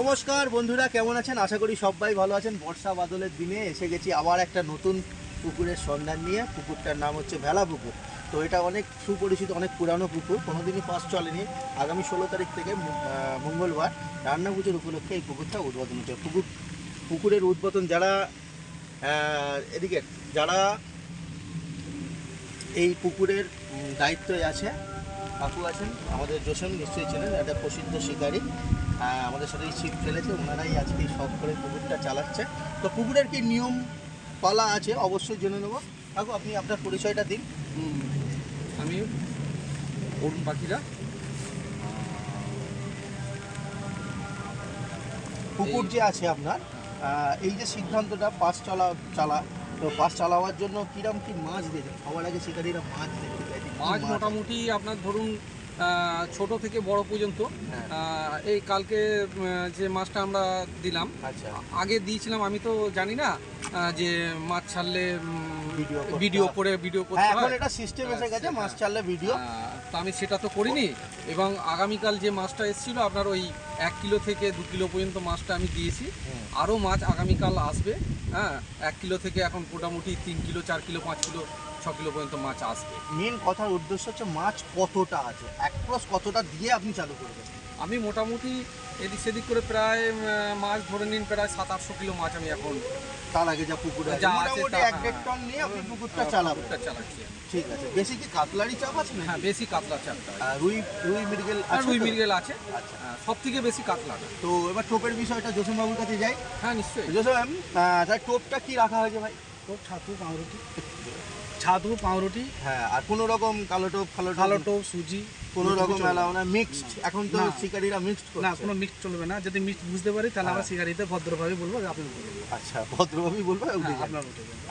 নমস্কার বন্ধুরা, কেমন আছেন? আশা করি সবাই ভালো আছেন। বর্ষা বাদলের দিনে এসে গেছি আবার একটা নতুন পুকুরের সন্ধান নিয়ে। পুকুরটার নাম হচ্ছে ভেলা পুকুর। তো এটা অনেক সুপরিচিত, অনেক পুরানো পুকুর। কোনোদিনই পাস চলেনি। আগামী ষোলো তারিখ থেকে মঙ্গলবার রান্না পুজোর উপলক্ষে এই পুকুরটা উদ্বোধন হচ্ছে। পুকুর, পুকুরের উদ্বোধন যারা এদিকে যারা এই পুকুরের দায়িত্বে আছে, কাকু আছেন, আমাদের জোসেন নিশ্চয়ই ছিলেন একটা প্রসিদ্ধ শিকারী। আমাদের সাথে ছিপ ফেলেছে ওনারাই আজকে শখ করে পুকুরটা চালাচ্ছে। তো পুকুরের কি নিয়ম পালা আছে? অবশ্যই জেনে নেব। কাকু আপনি আপনার পরিচয়টা দিন। আমি অরুণ পাখিরা। পুকুর যে আছে আপনার এই যে সিদ্ধান্তটা পাস চলা চালা তো পাস চালাবার জন্য কিরম কি মাছ দেবে সবার আগে শিকারীরা মাছ কি মাছ মোটামুটি আপনার ধরুন ছোট থেকে বড় পর্যন্ত। হ্যাঁ। এই কালকে যে মাছটা আমরা দিলাম আচ্ছা। আগে দিয়েছিলাম আমি তো জানি না যে মাছ ছাড়লে ভিডিও ভিডিও করে ভিডিও হ্যাঁ। করতে হয় এটা সিস্টেম এসে গেছে হ্যাঁ। মাছ ছাড়লে ভিডিও তো আমি সেটা তো করিনি। এবং আগামীকাল যে মাছটা এসেছিল আপনার ওই এক কিলো থেকে দু কিলো পর্যন্ত মাছটা আমি দিয়েছি। আরও মাছ আগামীকাল আসবে হ্যাঁ এক কিলো থেকে এখন মোটামুটি তিন কিলো চার কিলো পাঁচ কিলো ছ কিলো পর্যন্ত মাছ আসবে। মেন কথার উদ্দেশ্য হচ্ছে মাছ কতটা আছে? অ্যাক্রস কতটা দিয়ে আপনি চালু করবেন? আমি মোটামুটি এদিক সেদিক করে প্রায় মাছ ধরে নিন প্রায় সাত আটশো কিলো মাছ আমি এখন তার আগে যা পুকুরে যা আছে এক দেড় টন নিয়ে আপনি পুকুরটা আহ, চালাবেন। পুকুরটা চালাচ্ছি ঠিক আছে। বেশি কি কাতলারি চাপ আছে না হ্যাঁ বেশি কাতলা চাপটা রুই রুই মৃগেল আছে রুই? মৃগেল আছে। আচ্ছা। সব থেকে বেশি কাতলা তো এবার টোপের বিষয়টা জোসেন বাবুর কাছে যাই। হ্যাঁ নিশ্চয়ই। জোসেন তার টোপটা কি রাখা হয়েছে ভাই? টোপ ছাতু পাউরুটি ছাতু পাউরুটি। হ্যাঁ আর কোনো রকম কালো টোপ কালো কালো টোপ সুজি কোনো রকম। এলাও না মিক্সড এখন তো। শিকারীরা মিক্সড না কোনো মিক্স চলবে না। যদি মিক্স বুঝতে পারি তাহলে আমরা হ্যাঁ। শিকারিতে ভদ্রভাবে বলব আপনি আচ্ছা ভদ্রভাবেই বলব হ্যাঁ, আপনার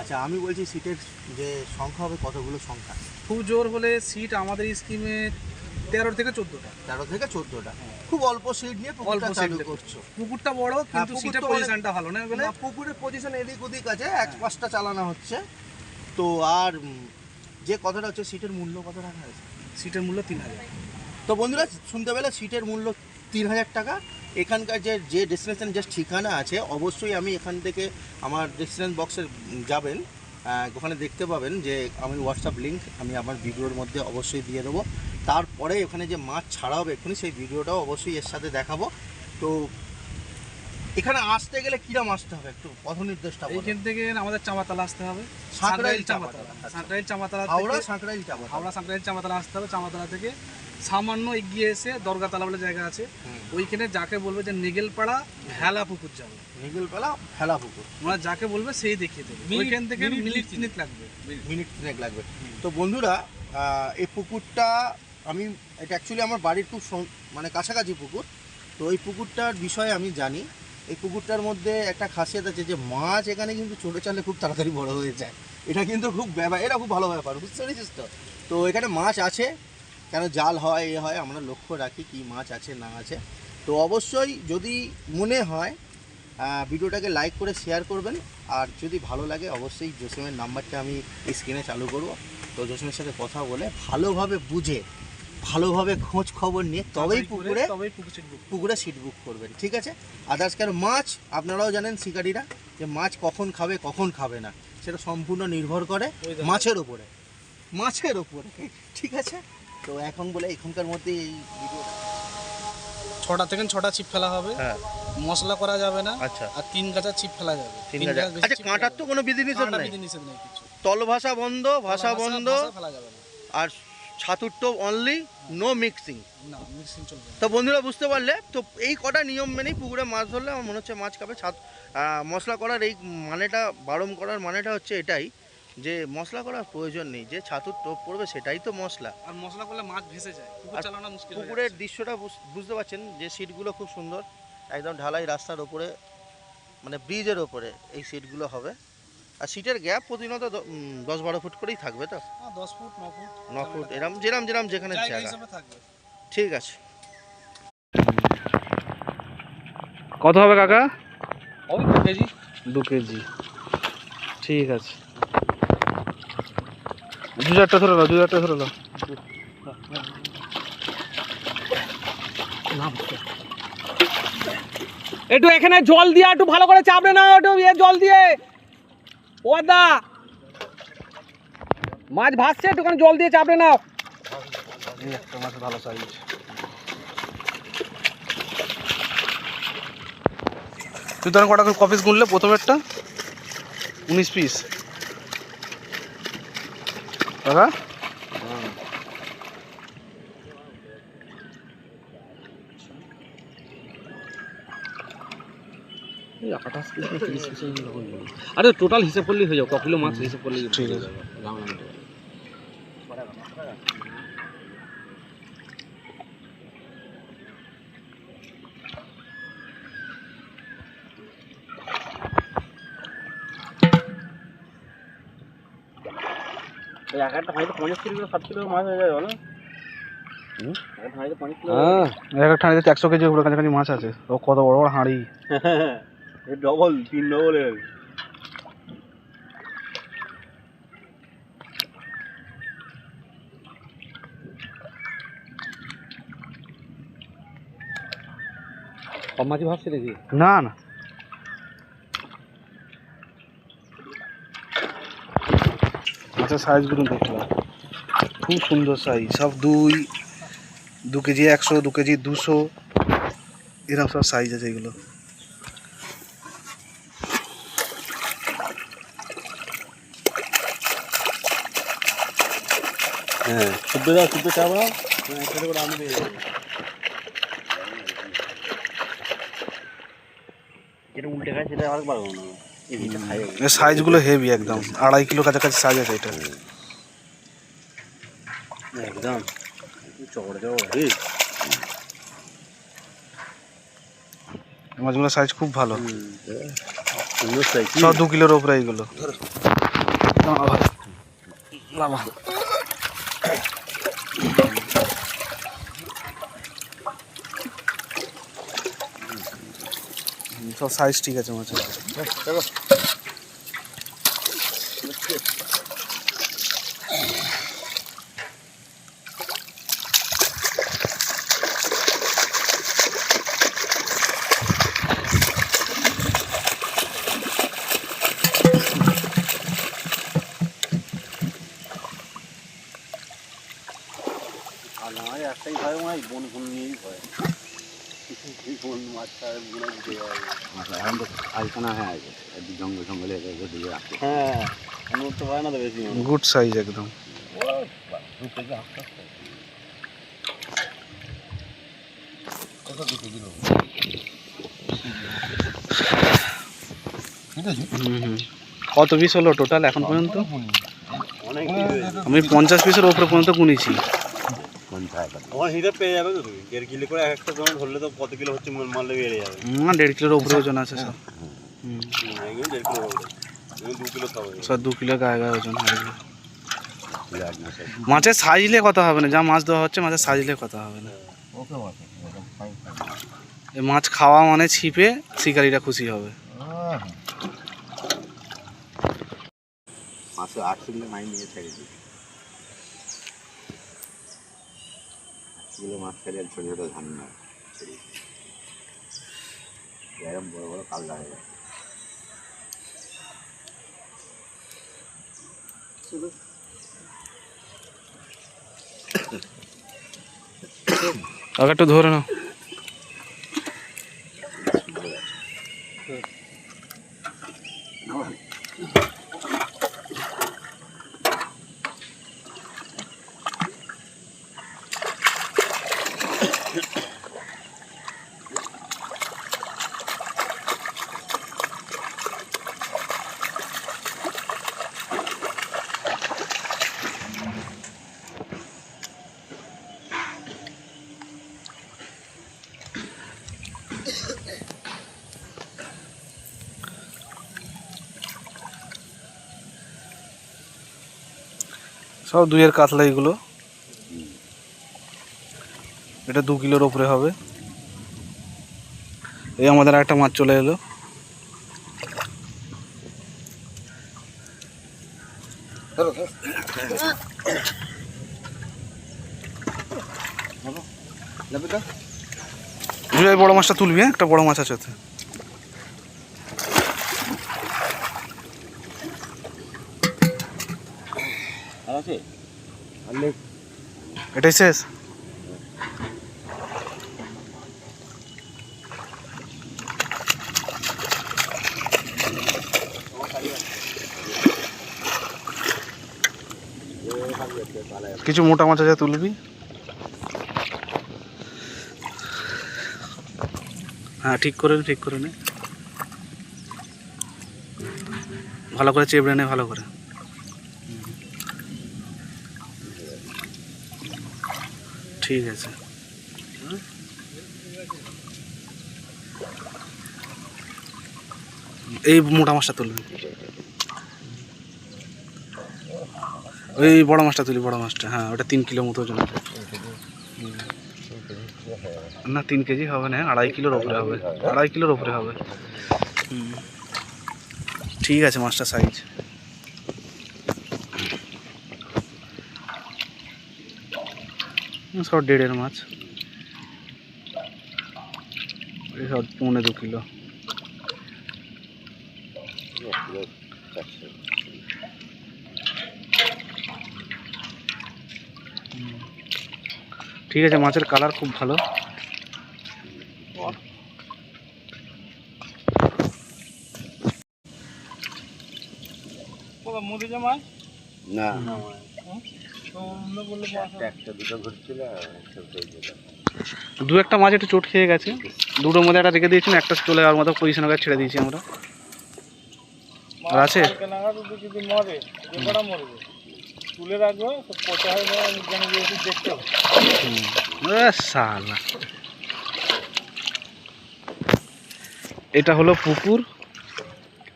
আচ্ছা আমি বলছি সিটের যে সংখ্যা হবে কতগুলো সংখ্যা? খুব জোর হলে সিট আমাদের স্কিমে তেরো থেকে চোদ্দোটা। তেরো থেকে চোদ্দটা। খুব অল্প সিট নিয়ে অল্প চালু করছ। পুকুরটা বড় কিন্তু সিটের পজিশনটা ভালো না, পুকুরের পজিশন এদিক ওদিক আছে এক পাঁচটা চালানো হচ্ছে। তো আর যে কথাটা হচ্ছে সিটের মূল্য কত রাখা আছে? সিটের মূল্য তিন হাজার। তো বন্ধুরা, শুনতে পেলে সিটের মূল্য তিন হাজার টাকা। এখানকার যে যে ডেস্টিনেশন যে ঠিকানা আছে, অবশ্যই আমি এখান থেকে আমার ডেস্টিনেশন বক্সে যাবেন। ওখানে দেখতে পাবেন যে, আমি হোয়াটসঅ্যাপ লিঙ্ক আমি আমার ভিডিওর মধ্যে অবশ্যই দিয়ে দেবো। তারপরে ওখানে যে মাছ ছাড়া হবে এক্ষুনি সেই ভিডিওটাও অবশ্যই এর সাথে দেখাবো। তো এখানে আসতে গেলে কিরম আসতে হবে একটু? পথ নির্দেশটা। এইখান থেকে আমাদের চামাতলা আসতে হবে। সাঁকরাইল চামাতলা, চামাতলা। সাঁকরাইল চামাতলা হাওড়া সাঁকরাইল যাব হাওড়া সাঁকরাইল চামাতলা আসতে হবে। চামাতলা থেকে সামান্য এগিয়ে এসে দরগাতলা বলে জায়গা আছে। ওইখানে যাকে বলবে যে নেগেলপাড়া ভেলা পুকুর যাবে। নিগলবেলা ফেলা পুকুর। ওরা যাকে বলবে সেই দেখিয়ে দেবে। ওইখান থেকে মিনিট মিনিট তিনেক। লাগবে। মিনিট। তিনেক লাগবে। তো বন্ধুরা এই পুকুরটা আমি এটা অ্যাকচুয়ালি আমার বাড়ির খুব মানে কাছাকাছি পুকুর। তো এই পুকুরটার বিষয়ে আমি জানি। এই পুকুরটার মধ্যে একটা খাসিয়াত আছে যে মাছ এখানে কিন্তু ছোটো চালে খুব তাড়াতাড়ি বড় হয়ে যায়। এটা কিন্তু খুব ব্যাপার, এটা খুব ভালো ব্যাপার, বুঝতে পেরেছিস তো? তো এখানে মাছ আছে, কেন জাল হয়, এ হয়, আমরা লক্ষ্য রাখি কি মাছ আছে, না আছে। তো অবশ্যই যদি মনে হয় ভিডিওটাকে লাইক করে শেয়ার করবেন, আর যদি ভালো লাগে অবশ্যই জসিমের নাম্বারটা আমি স্ক্রিনে চালু করব। তো জসিমের সাথে কথা বলে ভালোভাবে বুঝে ভালোভাবে খোঁজ খবর নিয়ে তবেই পুকুরে তবেই পুকুর সিট বুক করবেন ঠিক আছে? আদার্স কেন মাছ আপনারাও জানেন শিকারীরা যে মাছ কখন খাবে কখন খাবে না। সেটা সম্পূর্ণ নির্ভর করে মাছের ওপরে মাছের ওপরে ঠিক আছে? তো এখন বলে এখনকার মধ্যে এই ভিডিওটা ছটা থেকে ছটা ছিপ ফেলা হবে। হ্যাঁ। মশলা করা যাবে না। আচ্ছা। আর তিন গাছা ছিপ ফেলা যাবে। তিন গাছা। আচ্ছা কাঁটার তো কোনো। বিধিনিষেধ নেই? বিধিনিষেধ নেই কিছু। তল ভাষা বন্ধ। ভাষা বন্ধ ফেলা যাবে না। আর ছাতুর টোপ অনলি নো মিক্সিং না মিক্সিং চলবে তো বন্ধুরা বুঝতে পারলে তো এই কটা নিয়ম মেনেই পুকুরে মাছ ধরলে আমার মনে হচ্ছে মাছ খাবে। ছাত মশলা করার এই মানেটা বারণ করার মানেটা হচ্ছে এটাই যে মশলা করার প্রয়োজন নেই যে ছাতুর টোপ পড়বে সেটাই তো মশলা। আর মশলা করলে মাছ ভেসে যায় চালানো মুশকিল পুকুরের দৃশ্যটা বুঝ- বুঝতে পারছেন যে সিটগুলো খুব সুন্দর একদম ঢালাই রাস্তার ওপরে মানে ব্রিজের ওপরে এই সিটগুলো হবে। আর সিটের গ্যাপ প্রতিনিয়ত দ- দশ বারো ফুট করেই থাকবে তো? হ্যাঁ, দশ ফুট ন ফুট ন ফুট এরম যেরাম যেরাম যেখানে জায়গা ঠিক আছে। কত হবে কাকা? ওই দু কেজি। দু কেজি। ঠিক আছে। দু চারটা ধরে নাও দু চারটা ধরে নাও। একটু এখানে জল দিয়ে একটু ভালো করে চাপড়ে নাও একটু ইয়ে জল দিয়ে। ও দা মাছ ভাসছে একটুখানি জল দিয়ে চাপড়ে নাও। একটা মাছ ভালো সাইজ তুই তখন কটা কপিস গুনলে প্রথম একটা উনিশ পিস দাদা? আরে টোটাল হিসাব করলেই হয়ে যাবে ক কিলো মাছ হিসাব করলেই ঠিক আছে। এক একটা হাঁড়িতে পঞ্চাশ কিলো ষাট কিলো মাছ হয়ে যায় বলো। এক হ্যাঁ। একটা হাঁড়িতে একশো কেজি কাছাকাছি মাছ আছে। ও কত বড় বড় হাঁড়ি। ডবল তিন ডবলের সব মাছই ভাসছে নাকি না না মাছের সাইজগুলো দেখলাম খুব সুন্দর সাইজ সব দুই দু কেজি একশো দু কেজি দুশো এরকম সব সাইজ আছে এগুলো হ্যাঁ। শুদ্ধ দাও শুদ্ধ চাপড়া একসাথে করে আমি দিয়ে যেটা উল্টে খায় সেটা না। সাইজগুলো হেভি একদম। আড়াই কিলো কাছাকাছি সাইজ আছে এটা। একদম। চড় চড় মাছগুলোর সাইজ খুব ভালো। সাইজ দু কিলোর ওপরে এইগুলো। সব সাইজ ঠিক আছে মাছের। আর আমার একটাই ভয় বন ফোন নিয়েই ভয়। বন মাছটা মনে হয় বুঝে যাবে এখন তো আলপনা হয়ে জঙ্গল জঙ্গলে হ্যাঁ তো হয় না বেশি। গুড সাইজ একদম। হুম, হুম। কত পিস হলো টোটাল এখন পর্যন্ত? অনেক আমি পঞ্চাশ পিসের উপরে পর্যন্ত গুনেছি। হিসাব পেয়ে যাবে তো তুমি। দেড় কিলো করে এক একটা তোমার ধরলে তো কত কিলো হচ্ছে মাল- মারলে বেড়ে যাবে। না দেড় কিলোর উপরে ওজন আছে হুম। হুম, দেড় কিলো দু কিলো খাবে। দু কিলো গায়ে গায়ে ওজন হয়। মাছের সাইজলে কথা হবে না যা মাছ দেওয়া হচ্ছে মাছের সাইজলে কথা হবে না। ওকে মাছ খাওয়া মানে ছিপে শিকারীরা খুশি হবে। মাছে আট কিলো মাছ নিয়ে ছেড়েছি আট মাছ ছেড়ে ছোটো ছোটো ধান না এরকম বড় বড় কালদা হয়ে যায় আগে একটু ধরে নাও। সব দুইয়ের কাতলা এগুলো। এটা দু কিলোর ওপরে হবে। এই আমাদের একটা মাছ চলে এলো। বড় মাছটা তুলবি হ্যাঁ? একটা বড় মাছ আছে আছে? এটাই শেষ? কিছু মোটা মাছ আছে তুলবি? হ্যাঁ ঠিক করে নে, ঠিক করে নে। ভালো করে চেপড়ে নে ভালো করে। ঠিক আছে। এই মোটা মাছটা তুলবি। ওই বড় মাছটা তুলি বড় মাছটা। হ্যাঁ ওটা তিন কিলো মতো ওজন না তিন কেজি হবে না আড়াই কিলোর ওপরে হবে। আড়াই কিলোর ওপরে হবে। হুম। ঠিক আছে মাছটা সাইজ সব দেড়ের মাছ। সব পৌনে দু কিলো। ঠিক আছে মাছের কালার খুব ভালো। মোদিজা মাছ না। দু একটা মাছ একটু চোট খেয়ে গেছে। দুটোর মধ্যে একটা রেখে দিয়েছেন একটা চলে যাওয়ার মতো পজিশন করে ছেড়ে দিয়েছি আমরা। আর আছে? তুলে রাখবে পচা হয়ে দেখতে এটা হলো পুকুর।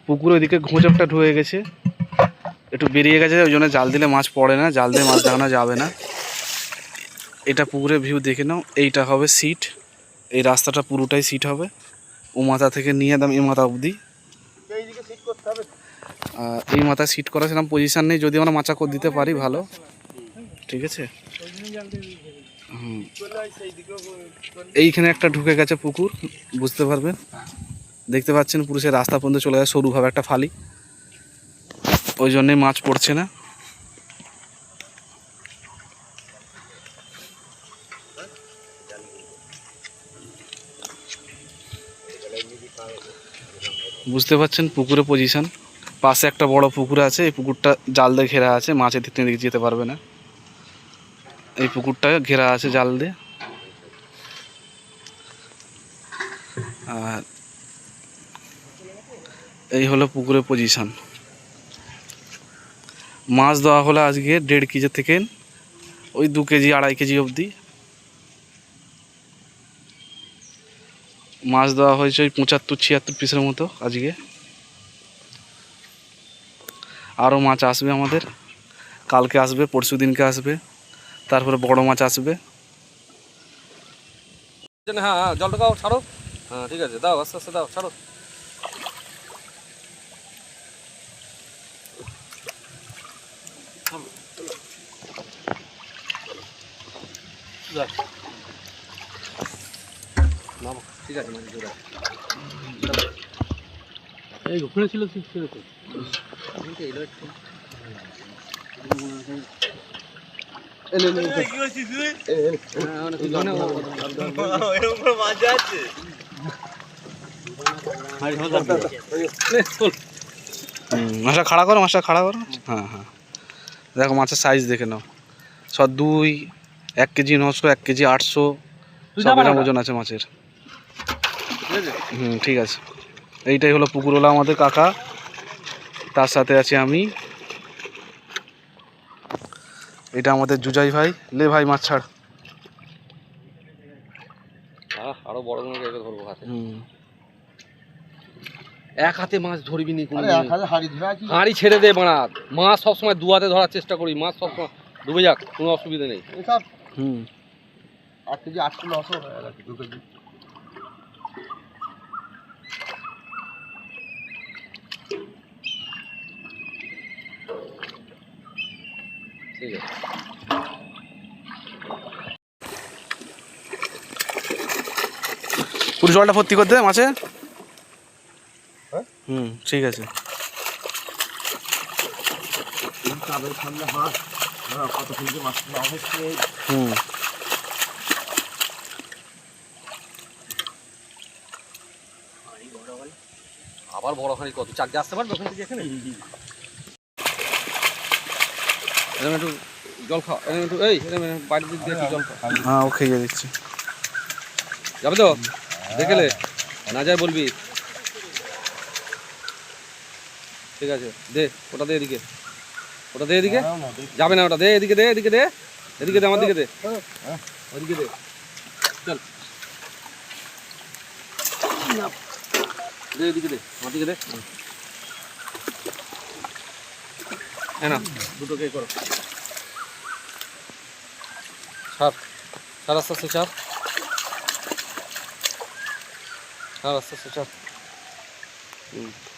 পুকুর ওইদিকে ঘোঁচপটা ঢুয়ে গেছে। একটু বেরিয়ে গেছে, ওই জন্য জাল দিলে মাছ পড়ে না, জাল দিয়ে মাছ দেখানো যাবে না। এটা পুকুরের ভিউ দেখে নাও, এইটা হবে সিট এই রাস্তাটা পুরোটাই সিট হবে। ও মাথা থেকে নিয়ে একদম এই মাথা অবধি। এই মাথায় সিট করা সেরকম পজিশান নেই, যদি আমরা মাচা করে দিতে পারি ভালো। ঠিক আছে? হুম। এইখানে একটা ঢুকে গেছে পুকুর, বুঝতে পারবেন? দেখতে পাচ্ছেন পুরুষের রাস্তা পর্যন্ত চলে গেছে সরুভাবে একটা ফালি। ওই জন্যই মাছ পড়ছে না। বুঝতে পারছেন পুকুরের পজিশন পাশে একটা বড় পুকুর আছে, এই পুকুরটা জাল দিয়ে ঘেরা আছে মাছ এদিক থেকে যেতে পারবে না। এই পুকুরটা ঘেরা আছে জাল দিয়ে। আর এই হলো পুকুরের পজিশন মাছ দেওয়া হলো আজকে দেড় কেজি থেকে ওই দু কেজি, আড়াই কেজি অবধি। মাছ দেওয়া হয়েছে ওই পঁচাত্তর, ছিয়াত্তর পিসের মতো আজকে। আরও মাছ আসবে আমাদের। কালকে আসবে, পরশু দিনকে আসবে। তারপরে বড় মাছ আসবে। হ্যাঁ হ্যাঁ জলটা ছাড়ো। হ্যাঁ ঠিক আছে, দাও, আস্তে আস্তে দাও, ছাড়ো। নামো, ঠিক আছে এই ছিল মাছটা খাড়া করো মাছটা খাড়া করো। হ্যাঁ হ্যাঁ। দেখো মাছের সাইজ দেখে নাও। সব দুই এক কেজি নশো এক কেজি আটশো সব এরকম ওজন আছে মাছের। হুম ঠিক আছে। এইটাই হলো পুকুরওয়ালা আমাদের কাকা। তার সাথে আছি আমি। এটা আমাদের জুজাই ভাই। লে ভাই মাছ ছাড়। আরও বড় ধরবো হাতে। হুম। এক হাতে মাছ ধরবি নি কোনো হাড়ি ছেড়ে দে বাড়া। মাছ সবসময় দু হাতে ধরার চেষ্টা করি মাছ সবসময় ডুবে যাক কোনো অসুবিধা নেই। হুম। আট কেজি আট কিলো অসো দু কেজি। ঠিক আছে। পুরো জলটা ভর্তি করতে মাছে। হুম ঠিক আছে। হুম। আবার বড় খানি কত? চারটে আসতে পারবে ওখান থেকে এখানে? একটু জল খাও। একটু এই দিক দিয়ে জল খাও। হ্যাঁ ও খেয়ে দিচ্ছি যাবে তো? দেখেলে না যায় বলবি। ঠিক আছে দে ওটা দে এদিকে। ওটা দে এদিকে। যাবে না ওটা দে এদিকে দে এদিকে দে। এদিকে দে আমার দিকে দে। ওদিকে দে। চল। না। দে এদিকে দে আমার দিকে দে। হ্যাঁ না দুটো কে করো। ছাড়। ছাড় আস্তে আস্তে ছাড়। ছাড় আস্তে আস্তে ছাড়। হুম।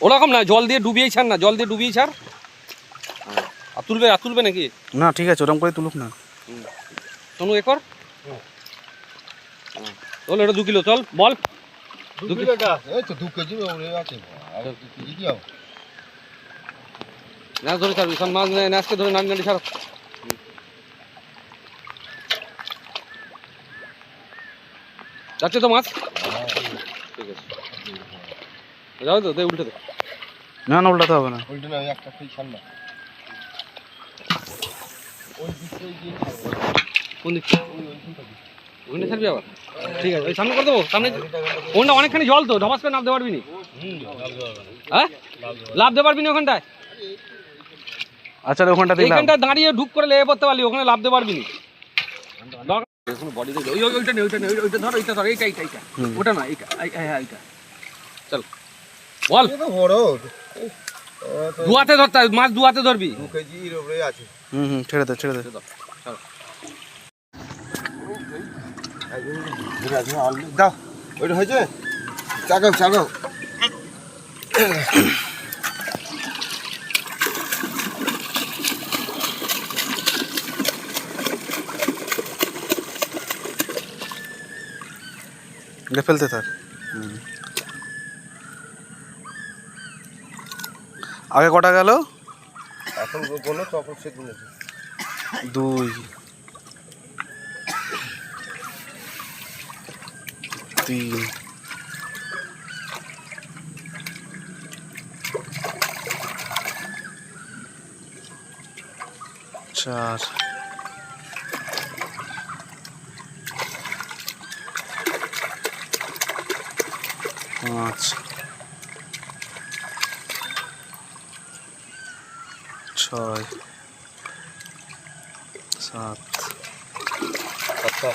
ওরকম না জল দিয়ে ডুবিয়েই ছাড় না জল দিয়ে ডুবিয়েই ছাড়। হ্যাঁ। আর তুলবে আর তুলবে নাকি? না ঠিক আছে ওরকম করে তুলুক না। সোনু এ কর। চল এটা দু কিলো চল বল। দু কিলোটা এই তো দু কেজি আছে ধরে ছাড়বি সব মাছ ন্যাসকে ধরে নাড়ি নাড়ি ছাড়ো। যাচ্ছে তো মাছ? ঠিক আছে। যাও তো দে উল্টে দে। না না উল্টাতে হবে না। উল্টে না একটা ঠান্ডা ওই দিকটাই গিয়ে কোন দিক? ছাড়বি আবার? ঠিক আছে ওই সামনে করে দেবো সামনে ওখানটা অনেকখানি জল তো করে নামতে পারবি নি? হ্যাঁ লাভতে পারবি না ওখানটায়? আচ্ছা রে, ওখানটা এইখানটা দাঁড়িয়ে ঢুক করে লেগে পড়তে পারলি ওখানে লাভতে পারবি নি। বডি ওই ওই- ওইটা নেই ওইটা নেই ওইটা ধর ওইটা ধর এইটা এইটা। এইটা ওটা না এইটা এই- এই- হ্যাঁ এইটা। চল। বল। বড়। দুয়াতে ধরতে মাছ দুয়াতে ধরবি। দু কেজির উপরে আছে। হুম হুম ছেড়ে দে ছেড়ে দে। দাও ওইটা হয়েছে? ফেলতে থাক। হুম। আগে কটা গেল? এখন বলো তখন সে গুনেছে দুই। তিন। চার। পাঁচ। ছয় সাত আচ্ছা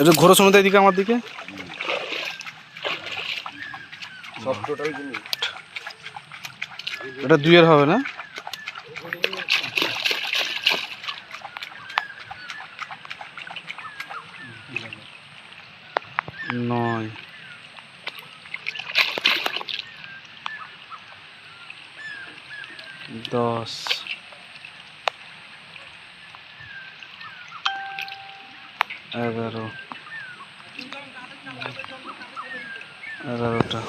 এটা ঘোরো সময় এদিকে আমার দিকে? সব টোটাল এটা দুইয়ের হবে না? নয়। দশ এগারো এগারোটা